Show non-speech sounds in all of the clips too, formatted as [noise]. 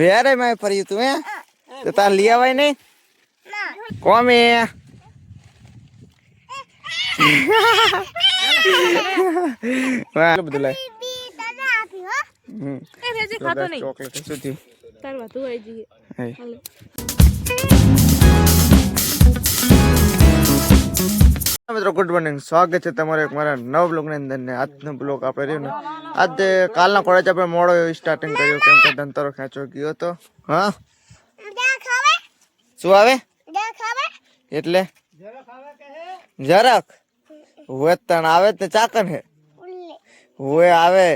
વેરે મેં ફર્યું તું હે? તો તાર લઈ આવાય નહીં? કોમે? વાહ બધું લાય. એ રેજી ખાતો નહીં. ચોકલેટ શું થયું તાર વાતું આવી જઈએ. મિત્રો ગુડ મોર્નિંગ સ્વાગત છે તમારે એક મારા નવ બ્લોગની અંદર ને આજનો બ્લોગ આપણે રહ્યો ને. આજે કાલના કોલેજ આપણે મોડો સ્ટાર્ટિંગ કર્યું કેમ કે ધંતરો ખેંચો ગયો હતો. હા? શું આવે? એટલે? જરાક. હોય તણ આવે ને ચાકન હે? હોય આવે.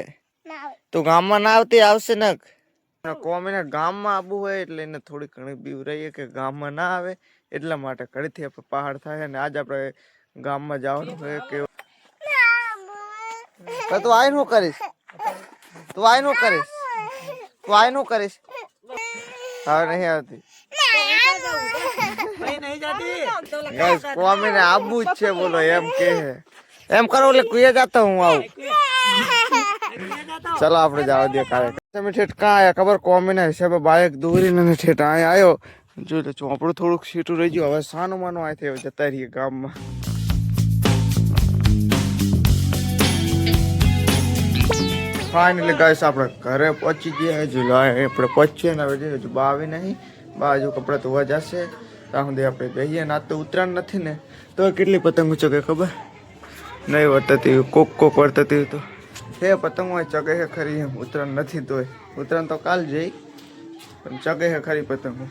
તું ગામમાં ના આવતી આવશે ને કોમીને ગામમાં આવવું હોય એટલે એને થોડી ઘણી બીવ રહીએ કે ગામમાં ના આવે એટલા માટે ઘડીથી આપણે પહાડ થાય અને આજ આપણે ગામમાં જવાનું હોય કે તો તું આઈ નું કરીશ. તું આઈ નું કરીશ. તું આઈ નું કરીશ. હવે નહીં આવતી. ગાઈસ કોમીને આવવું જ છે બોલો એમ કે હે એમ કરો એટલે કુએ જાતો હું આવું. ચલો આપણે જવા દઈએ કાલે. તમે ઠેઠ કાં આયા? ખબર કોમીના હિસાબે બાઇક દોરીને ને ઠેઠ અહીંયા આવ્યો જો તો ચોપડું થોડુંક સીટું રહી ગયું. હવે સાનું માનું આ થયું જતા રહીએ ગામમાં. ફાઇનલી ગાઈસ આપણે ઘરે પહોંચી ગયા હજુ લાય આપણે પહોંચીએ ને હવે હજુ બા આવી નહીં. બા હજુ કપડાં ધોવા જશે. ત્યાં સુધી આપણે બેહીએ ને આજ તો ઉત્તરાયણ નથી ને. તો કેટલી પતંગો ચગે ખબર? નહીં વર્તતી કોક કોક વર્તતી તો. હે પતંગ હોય ચગે હે ખરી એમ. ઉત્તરાયણ નથી તોય ઉત્તરાયણ તો કાલ જઈ પણ ચગે હે ખરી પતંગો.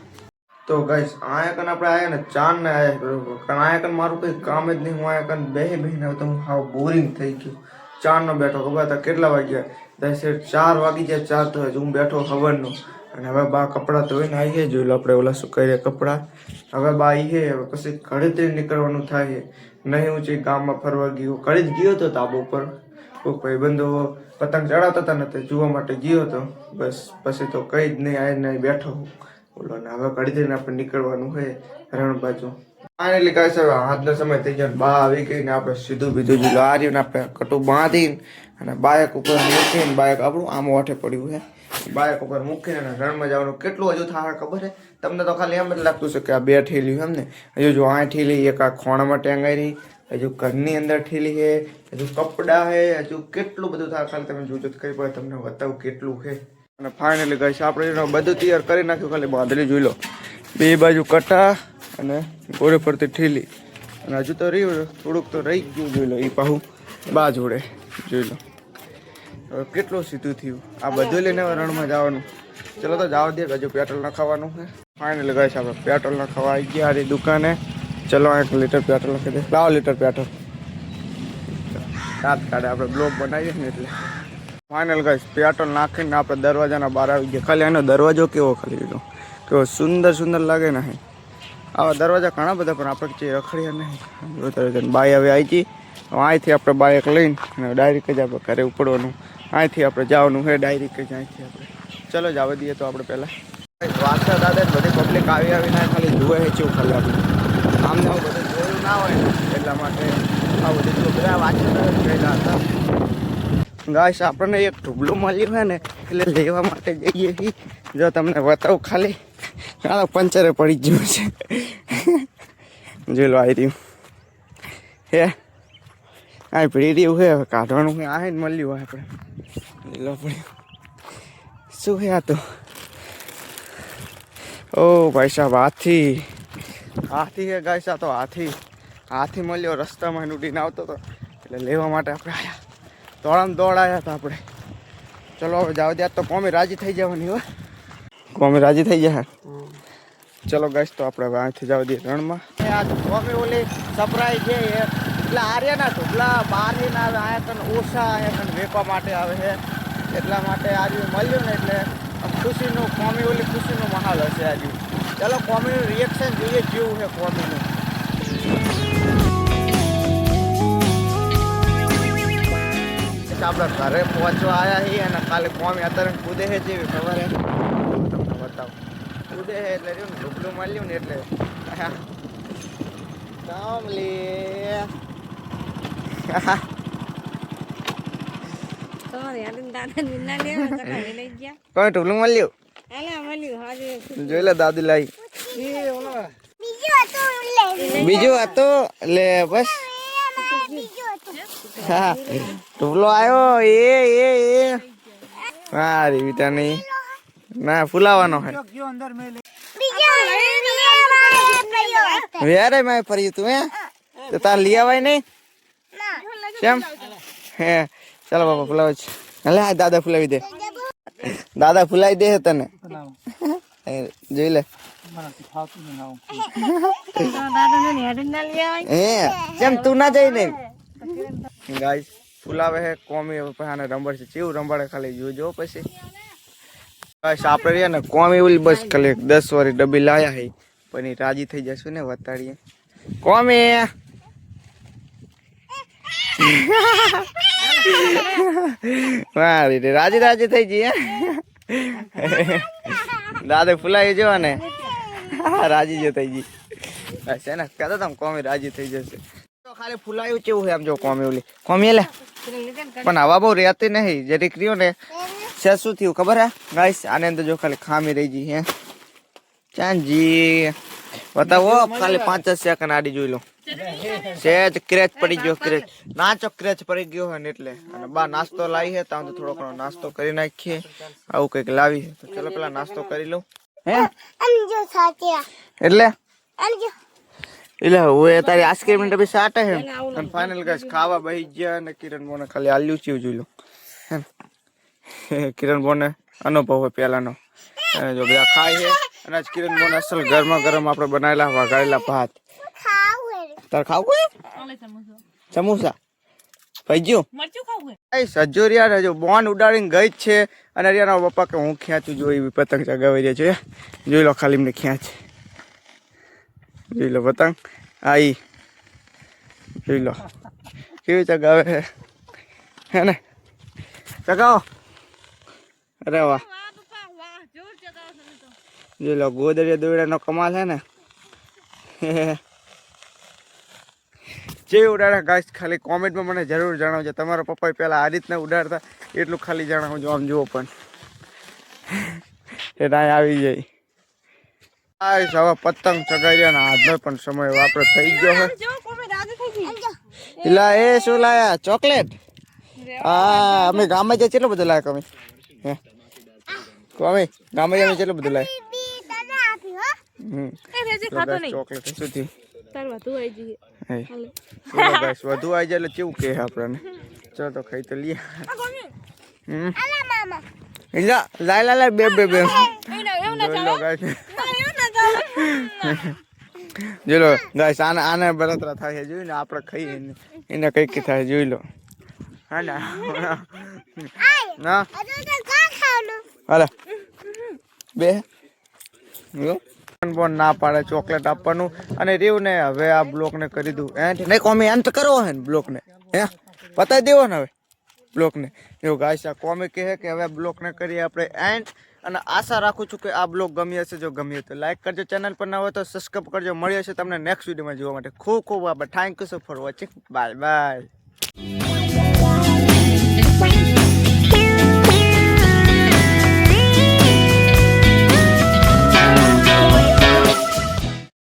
તો ગાઈસ આયા કન આપણે આયા ને, ચાંદ ને આયા બરોબર કારણ આયા કન મારું કઈ કામ જ નહીં. હું આયા કન બે બેહીને હવે તો હું હાવ બોરિંગ થઈ ગયું. ચાર નો બેઠો, ખબર? હતા કેટલા વાગ્યા? દસ ચાર વાગી જાય ચાર તો હું બેઠો ખબરનો અને હવે બા કપડાં ધોઈને આવીએ જોઈ લો આપણે ઓલા શું કરીએ કપડાં. હવે બા આવીએ હવે પછી ઘરેથી નીકળવાનું થાય નહીં હું છે ગામમાં ફરવા ગયો, ઘરે જ ગયો હતો તાબો પર. કોઈ ભાઈબંધો પતંગ ચડાવતા હતા ને તે જોવા માટે ગયો હતો બસ, પછી તો કંઈ જ નહીં, આવીને નહીં બેઠો બોલો ને, હવે ઘડી દઈને આપણે નીકળવાનું હોય રણ બાજુ ફાઇનલી કહે છે હાથનો સમય થઈ ગયો બા આવી ગઈ ને આપણે સીધું બીધું આ રહ્યું ને આપણે કટું બાંધીને અને બાયક ઉપર મૂકીને બાયક આપણું આમ વાઠે પડ્યું છે. બાયક ઉપર મૂકીને અને રણમાં જવાનું કેટલું હજુ થાય ખબર છે? તમને તો ખાલી એમ જ લાગતું છે કે આ બે ઠેલી એમ ને. હજુ જો આ ઠેલી એક આ ખોણામાં ટેંગાઈ રહી, હજુ ઘરની અંદર ઠેલી છે, હજુ કપડાં છે, હજુ કેટલું બધું થાય ખાલી તમે જોજો તો કઈ પડે તમને બતાવું કેટલું છે. અને ફાઇનલી ગઈ આપણે બધું તૈયાર કરી નાખ્યું, ખાલી બાંધણી જોઈ લો. બે બાજુ કટા અને ગોરે ફરતી ઠેલી. અને હજુ તો રહ્યું, થોડુંક તો રહી ગયું જોઈ લો એ પાહું બા જોડે. જોઈ લો. હવે કેટલું સીધું થયું? આ બધું લઈને રણમાં જવાનું. ચલો તો જવા દે, હજુ પેટ્રોલ નખાવાનું છે. ફાઇનલ ગઈ છે આપણે પેટ્રોલ નખાવા આવી ગયા આરી દુકાને. ચલો એક લીટર પેટ્રોલ નાખી દે. લાવો લીટર પેટ્રોલ. રાત કાઢે, આપણે બ્લોક બનાવીએ ને એટલે. ફાઇનલ ગઈ પેટ્રોલ નાખીને આપણે દરવાજાના બહાર આવી ગયા. ખાલી એનો દરવાજો કેવો ખાલી લીધો? કેવો સુંદર સુંદર લાગે ને આવા દરવાજા ઘણા બધા, પણ આપણે રખડ્યા નહીં. બાય હવે આવી ગઈ. અહીંથી આપણે બાઇક લઈને અને ડાયરેક્ટ જ આપણે ઘરે ઉપડવાનું. અહીંથી આપણે જવાનું છે ડાયરેક્ટ જ અહીંથી આપણે. ચલો જવા દઈએ તો આપણે પહેલાં. વાસા દાદા બધી પબ્લિક આવી આવીને ખાલી જુએ છે કેવું ખાલી આપણે. આમ ને આવું બધું જોયું ના હોય એટલા માટે આ બધું છોકરા ગયેલા હતા. ગાઈસ, આપણને એક ઢુબલું મળ્યું હોય ને, એટલે લેવા માટે જઈએ છીએ. જો તમને બતાવું ખાલી, આ પંચરે પડી ગયું છે. જોઈ લો આવી રહ્યું. હે? આ પડી રહ્યું છે હવે કાઢવાનું છે આ ને મળ્યું હોય આપણે. લીલો પડ્યું. શું છે આ તો? ઓ ભાઈ સાહેબ હાથી. હાથી છે ગાય આ તો હાથી. હાથી મળ્યો રસ્તામાં ઉડીને આવતો હતો એટલે લેવા માટે આપણે આવ્યા દોડામ આવ્યા હતા આપણે. ચલો હવે જાવ ત્યાં તો કોમી રાજી થઈ જવાની હોય કોમી રાજી થઈ જાય ચલો ગાઈસ તો આપણે હવે અહીંથી જાવ દઈએ રણમાં. આ કોમી ઓલી સપરાઈ છે એ એટલે આર્યના ઢોકલા બહારથી ના આવે આયા તને ઓછા આયા તને વેપા માટે આવે છે. એટલા માટે આજે મળ્યું ને એટલે ખુશીનું, કોમી ઓલી ખુશીનો માહોલ હશે આજુ ચાલો કોમીનું રિએક્શન જોઈએ જેવું છે કોમીનું. આપણે ઘરે પહોંચવા આવ્યા છીએ અને કાલે કોમી અત્યારે કૂદે છે જેવી ખબર હે તમને બતાવો. કૂદે છે એટલે રહ્યું ને ઢોકલું મળ્યું ને એટલે. કામલી. તમારે યાર દાદા નિંદા લેવા તો ઘરે લઈ ગયા કોઈ ઢોકલું મળ્યું જોઈ લે દાદી લાઈ બીજું હતું લે બસ હા ટુપલો આવ્યો એ એ એ હા રીવિતા નહીં ના ફૂલાવાનો હે વેરે મેં ફર્યું તું હે તો તાર લઈ આવાય નહીં કેમ? હે, ચાલો બાપા, ફૂલાવ છે લે, આ દાદા ફુલાવી દે. દાદા ફુલાવી દે તને. જોઈ લે. હે, કેમ તું ના જઈ ને? ગાઈસ, ફુલાવે હે, કોમી આને રંબડ છે ચેવું રંબાડે ખાલી, જોજો પછી. બસ આપણે રહ્યા ને, કોમી ઓલી બસ ખાલી દસ વાળી ડબ્બી લાયા હે. પણ એ રાજી થઈ જશું ને, વતાડીએ. કોમી! [laughs] મારી રે રાજી રાજી થઈ જઈએ દાદા ફૂલાઈ જો ને? રાજી જો થઈ ગઈ. બસ એને કહેતા તમે કોમી રાજી થઈ જશે. તો ખાલી ફૂલાયું કેવું હોય આમ જો કોમી ઓલી. કોમી એટલે? પણ હવા બહુ રહેતી નહીં જરીક રહ્યો ને. છે શું થયું ખબર હે? ગાઈસ, આને અંદર જો ખાલી ખામી રહી ગઈ, હે? ચાંજી બતાવો, ખાલી પાંચ જ સેકન્ડ આડી જોઈ લો. સેજ ક્રેચ પડી ગયો ક્રેચ. નાચો ક્રેચ પડી ગયો હોય ને એટલે. અને બા નાસ્તો લાવી હે તો થોડો ઘણો નાસ્તો કરી નાખીએ. આવું કંઈક લાવી હે તો ચલો પેલા નાસ્તો કરી લઉં. હે? એટલે? એટલે હવે તારી આઈસ્ક્રીમ ને ડબ્બી સાટે હે અને ફાઇનલ ગાઈસ ખાવા બેહી ગયા અને કિરણ બોને ખાલી આલ્યું ચીવ જોઈ લો. ને. કિરણ બોને અનુભવ હોય પહેલાનો. અને જો બધા ખાય છે અને આજ કિરણ બોને અસલ ગરમા ગરમ આપણે બનાવેલા વઘારેલા ભાત. તાર ખાવું હે સમોસા. પૈ ગયું એ સજોરિયા ને જો બોન ઉડાડીને ગઈ જ છે. અને અરિયાના પપ્પા કે હું ખેંચું જો એવી પતંગ ચગાવી રહ્યા છે. જોઈ લો ખાલી મને ખેંચ જોઈ લો પતંગ. આઈ જોઈ લો. કેવી ચગાવે છે. હે ને? ચગાવો. અરે વાહ. જોઈ લો ગોદરિયા દોડાનો કમાલ છે ને. જે ઉડાડા. ગાઈસ ખાલી કોમેન્ટમાં મને જરૂર જણાવજો. તમારા પપ્પા પહેલાં આ રીતના ઉડાડતા એટલું ખાલી જણાવજો. આમ જુઓ પણ. એ ના આવી જાય. ગાઈસ હવે પતંગ ચગાવ્યા ને આજનો પણ સમય વાપરો થઈ ગયો છે એલા એ શું લાયા? ચોકલેટ? હા અમે ગામમાં જઈએ કેટલું બધો લાયા કમી હે? કમી ગામમાં જઈએ કેટલું બધો લાયા હમ. ચોકલેટ શું થયું. આવી ચલો guys, વધુ આવી જાય એટલે કેવું કે આપણને? ચલો તો ખાઈ તો લઈએ હમ. લા લાય લા લાય બે બે બે. જોઈ લો લો ગાઈસ આને આને બળતરા થાય છે જોઈ ને આપણે ખાઈએ એને. કઈ કઈ થાય જોઈ લો. હા ના? ના? હાલે. બે. જો. બોન ના પાડે ચોકલેટ આપવાનું. અને રહ્યું ને હવે આ બ્લોક ને કરી દઉં. એન્ડ નહીં, કોમી એન્ટ કરવો હે ને બ્લોક ને હે પતાવી દેવો ને હવે બ્લોક ને એવું ગાઈસ, આ કોમી કહે કે હવે બ્લોક ને કરીએ આપણે એન્ડ અને આશા રાખું છું કે આ બ્લોગ ગમી હશે જો ગમ્યું તો લાઈક કરજો, ચેનલ પર ન હોય તો સબસ્ક્રાઈબ કરજો. મળી હશે તમને નેક્સ્ટ વિડીયોમાં જોવા માટે. ખૂબ ખૂબ આભાર. Thank you so for watching bye bye.